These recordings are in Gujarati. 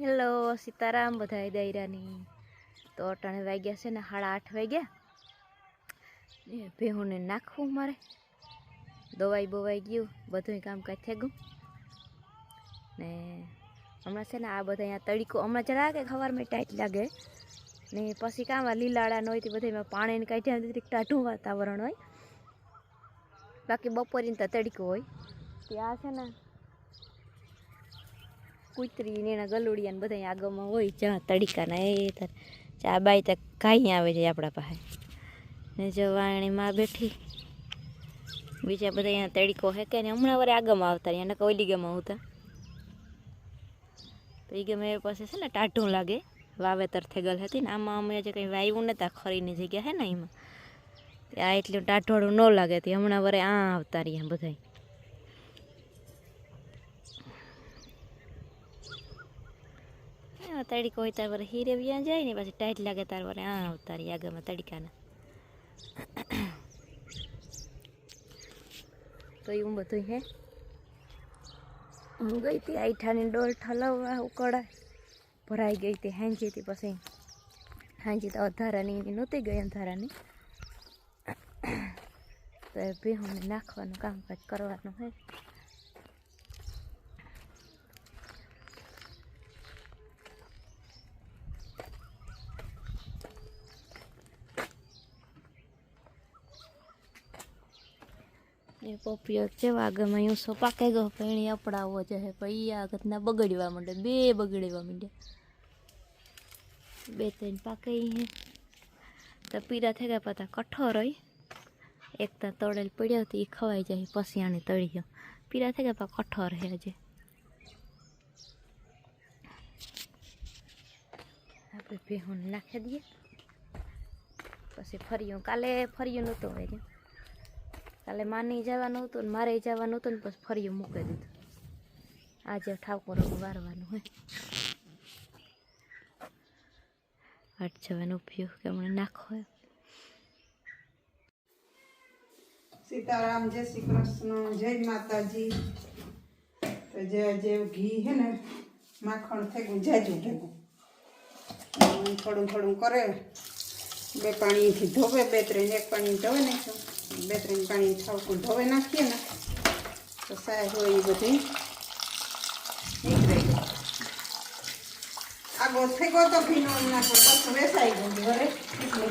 હેલો, સીતારામ બધા દાયરાની. તો અટાણે વાગ્યા છે ને સાડા આઠ વાગ્યા. ભેહુંને નાખવું મારે. દવાઈ બવાઈ ગયું બધું કામકાજ થઈ ગયું. ને હમણાં છે ને આ બધા અહીંયા તડીકો, હમણાં જરા કે ખવારમાં ટાઈટ લાગે. ને પછી કામ આ ન હોય તે બધા પાણીને કાઢ્યા નથી ટાઢું વાતાવરણ હોય. બાકી બપોરીને તો તડકો હોય. ત્યાં છે ને કૂતરી ને એના ગલુડિયા ને બધા આગળમાં હોય ચા તડીકાના એ તાર ચા બાઈ તો કાંઈ આવે છે આપણા પાસે. ને જવાણી માં બેઠી. બીજા બધા અહીંયા તડીકો હે કે હમણાં વરે આગમાં આવતા રહ્યા નકા ઓલી ગમાં આવતા તો. એ ગમે એ પાસે છે ને ટાઢું લાગે, વાવેતર થઈ ગયેલ હતી ને, આમાં અમે જે કંઈ વાવ્યું નતા, ખરીની જગ્યા હે ને એમાં આ એટલું ટાઢોળું ન લાગે તે હમણાં વરે આ આવતા રહ્યા બધા તડકો હોય તાર વરે હીરે વ્યા જાય ને પછી ટાઈટ લાગે તાર વરે. આ આવતારી આગળમાં તડકાના. તો એવું બધું હે. હું ગઈ હતી આઈઠાની ડોલ ઠલવવા ઉકળાય. ભરાઈ ગઈ હતી હાંજી હતી પછી. હાંજી તો અધારાની નહોતી ગઈ અંધારાની. તો ભેહુંને નાખવાનું કામકાજ કરવાનું હોય એ પોપિયો જેવા આગળમાં હું સો પાકે ગયો પેણી અપડાવો છે પછી એ આગળના બગડવા માંડે, બે બગડવા માંડ્યા બે ત્રણ પાકે તો પીરા થઈ ગયા પતા કઠોર હોય. એક તો તળેલ પડ્યો હતો એ ખવાઈ જાય, પછી આને તળી ગયો પીરા થઈ ગયા કઠોર હે આજે. આપણે ભેહું નાખી દઈએ. પછી ફર્યું, કાલે ફર્યું નહોતું હોય કાલે માની જવાનું હતું ને મારે જવાનું હતું ને પછી ફરી મૂકી દીધું. આજે ઠાકોર વારવાનું હોય. આઠ જવાનો ઉપયોગ કે હમણાં નાખો સીતારામ, જય શ્રી કૃષ્ણ, જય માતાજી. તો જે જે ઘી હે ને, માખણ થઈ ગયું જાજુ ભેગું થોડું થોડું કરે. બે પાણીથી ધોવે, બે ત્રણ એક પાણી ધોવે નાખ્યું. બે ત્રણ પાણી થાવકું ધોવે નાખીએ ને તો સાય હોય એ બધી. નીકળી આગો ગયો તો ભીનો નાખો પાછું વેસાઈ ગયું ઘરે એટલું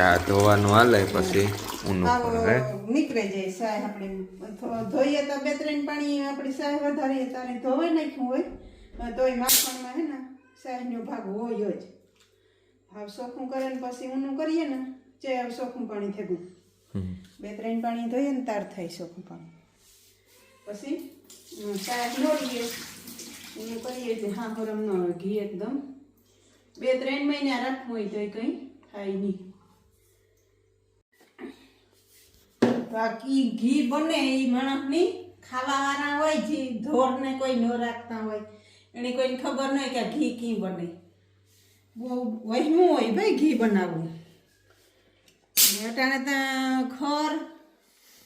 આ ધોવાનું હાલે પછી ઊનું પડે નીકળી જાય સાહેબ આપણે ધોઈએ તો બે ત્રણ પાણી આપણી સાહેબ વધારીએ તારે ધોવાઈ નાખ્યું હોય તોય માખણમાં હે ને સાહેબનો ભાગ હોય જ. હવે સોખું કરે ને પછી ઊનું કરીએ ને જે આમ સોખું પાણી હમ. બે ત્રણ પાણી ધોઈએ ને તાર થાય સોખું પાણી. પછી શાક નોરીએ ઊનું કરીએ જે હા ગરમ ઘી એકદમ. બે ત્રણ મહિના રાખવું હોય તોય કંઈ થાય નહીં. બાકી ઘી બને એ માણસની ખાવાવાળા હોય જે ધોરને કોઈ ન રાખતા હોય. એને કોઈને ખબર ન હોય કે આ ઘી કી બને. વહેમું હોય ભાઈ ઘી બનાવવું. અટાણે ત્યાં ખર,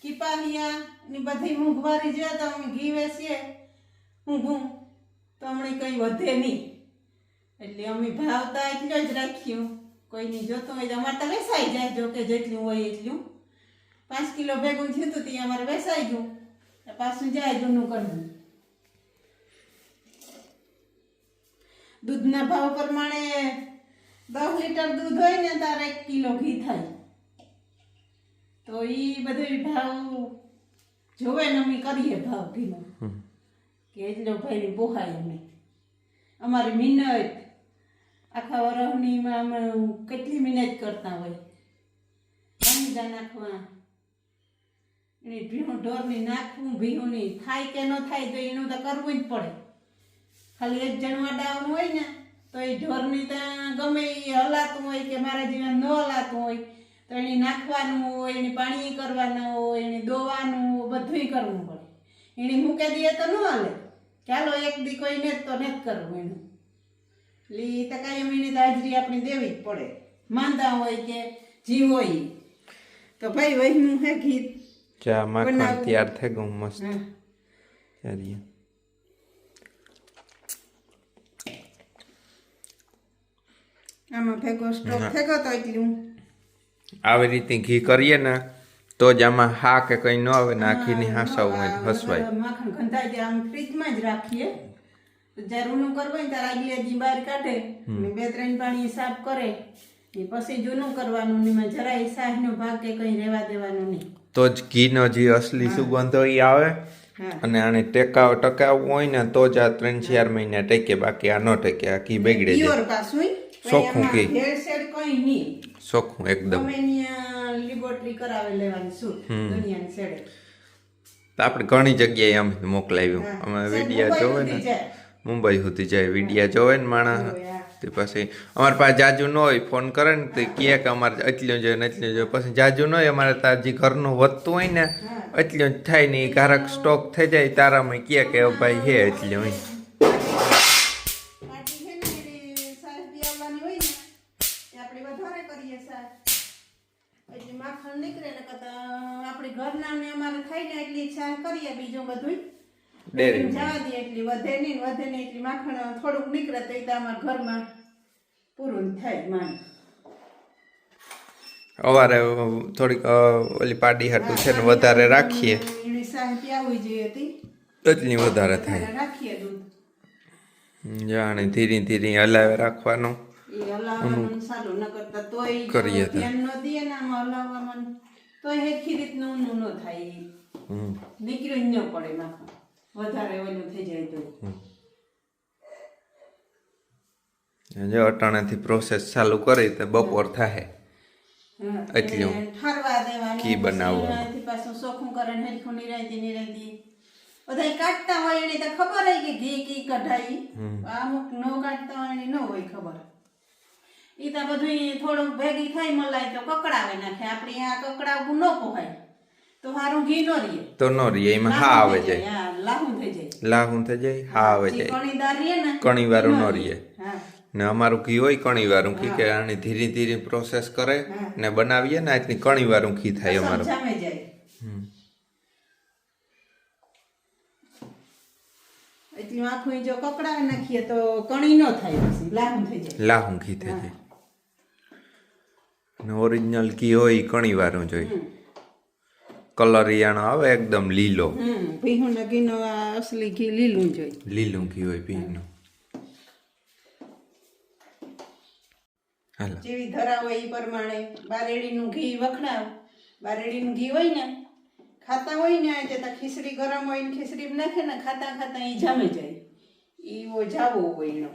કીપાહિયા ને બધી મૂંઘવારી જોઈએ તો અમે ઘી વેચીએ. ઊંઘું. તો હમણાં કંઈ વધે નહીં. એટલે અમે ભાવતા એટલો જ રાખ્યું. કોઈની જોતું હોય તો અમારે તો વેસાઈ જાય, જો કે જેટલું હોય એટલું. પાંચ કિલો ભેગું થયું હતું ત્યાં અમારે વેસાઈ ગયું. પાછું જાય જૂનું કરવું દૂધના ભાવ પ્રમાણે દસ લીટર દૂધ હોય ને તારે એક કિલો ઘી થાય. તો એ બધો ભાવ જોવે ને અમે કરીએ ભાવ ઘીનો. કે એટલો ભાઈ પોહાય અમે. અમારી મહેનત. આખા વરહનીમાં અમે કેટલી મહેનત કરતા હોય. ટામેટા નાખવા એની ભીણું ઢોરની નાખવું ભીણું થાય કે ન થાય તો એનું તો કરવું જ પડે. ખાલી એક જણવા ડાઉન હોય ને તો એ ઢોરની ત્યાં ગમે એ હલાતું હોય કે મારા જીવન ન હલાતું હોય તો એને નાખવાનું હોય એને પાણી કરવાનું હોય એને દોવાનું બધુંય કરવું પડે. એને મૂકી દઈએ તો ન હાલે. ચાલો એક દી કોઈ ને તો ને કરવું એનું. એટલે એ તો કાયમ એની હાજરી આપણે દેવી જ પડે. માંદા હોય કે જીવ હોય તો ભાઈ વહીનું હે ગીત ચા માખણ તૈયાર થઈ ગયું મસ્ત. ચાલીએ. આમાં ભેગો સ્ટોક ભેગો તો એટલું આવી રીતે ઘી કરીએ ને તો જ આમાં હા કે કંઈ ન આવે નાખીને હાસવું હોય હસવાય. માખણ ગંધાઈ જાય આમ ફ્રીજમાં જ રાખીએ. ઊનું કરવું ને ત્યારે આગલી હજી બહાર કાઢે ને બે ત્રણ પાણી સાફ કરે ને પછી જૂનું કરવાનું ને એમાં જરાય સાહનો ભાગ કે કંઈ રહેવા દેવાનું નહીં. તો જ ઘીનો જે અસલી સુગંધ એ આવે અને આને ટેકાવ ટકાવવું હોય ને તો જ આ ત્રણ ચાર મહિના ટેકે બાકી આ ન ટેકે આ ઘી બગડે જાય. પ્યોર કે. ઘી. ભેળસેળ નહીં. ચોખ્ખું એકદમ. ગમે ત્યાં લિબોટરી કરાવે લેવાની શું દુનિયાની છેડે તો આપણે ઘણી જગ્યાએ આમ મોકલાવ્યું. અમે વિડિયા જોવે ને. મુંબઈ સુધી જાય. વિડિયા જોવે ને માણસ તે પછી અમારે પાસે જાજુ ન હોય ફોન કરે ને તો કહે કે અમારે એટલું જોઈએ ને એટલું જોઈએ પછી જાજુ ન હોય અમારે તાર જે ઘરનું વધતું હોય ને એટલું જ થાય ને એ કારક સ્ટોક થઈ જાય તારામાં કહે કે ભાઈ હે એટલું હોય. નીકળે ને આપણે ઘરના ને અમારે થાય ને એટલી ઈચ્છા કરીએ બીજું બધું. ડેરી જવા દે એટલી વધે નહીં ને વધે નહીં એટલી માખણ થોડુંક નીકળે તો અમારા ઘરમાં પૂરું થાય માન. અવારે થોડીક ઓલી પાડી હાટું છે ને વધારે રાખીએ. એટલી વધારે થાય. રાખીએ જાણે ધીરે ધીરે હલાવે રાખવાનું. એ હલાવવાનું સારું ન કરતા તોય કરીએ તો. ધ્યાન ન દઈએ ને આમાં હલાવવામાં તોય હેરખી રીતનું ઊનું ન થાય ઈ. હમ. નીકળી જ ન પડે માખણ વધારે ઓલું થઈ જાય તો જો અટાણાથી પ્રોસેસ ચાલુ કરી તો બપોર થાય હા, એટલું. એને ઠરવા દેવાનું ઘી બનાવવાનું. પછી એનાથી પાછું ચોખ્ખું કરે ને હેરખું નિરાયતી નિરાયતી બધા કાઢતા હોય એને તો ખબર હોય કે ઘી કી કઢાઈ અમુક ન કાઢતા હોય એને ન હોય ખબર ઈ તો બધું થોડુંક ભેગી થઈ મલાઈ તો કકડાવે નાખે. આપણે આ કકડાવવું ન પોહાય. તો હારું ઘી ન રહીએ તો ન રીએ એમાં હા આવે જાય. લાહું થઈ જાય. લાહું થઈ જાય હા આવે જાય. કણીદાર રીએ ને કણીવારું ન રીએ. ને અમારું ઘી હોય કણી વાળું ઘી કે આને ધીરે ધીરે પ્રોસેસ કરે ને બનાવીએ ને આટલી કણી વાળું ઘી થાય અમારું. જાય. એટલી આખું જો કકડાવી નાખીએ તો કણી ન થાય પછી. લાહું થઈ જાય. લાહું ઘી થઈ જાય. ને ઓરિજિનલ ઘી હોય એ ઘણી વાળું જોઈ કલર યાણો આવે એકદમ લીલો. પીહું ને ઘીનો આ અસલી ઘી લીલું જોઈ લીલું ઘી હોય ભીનું હાલો. જેવી ધરા હોય એ પ્રમાણે બારેડીનું ઘી વખણાવ. બારેડીનું ઘી હોય ને ખાતા હોય ને જે તો ખીચડી ગરમ હોય ને ખીચડી નાખે ને ખાતા ખાતા એ જામે જાય. એવો જાવો હોય એનો.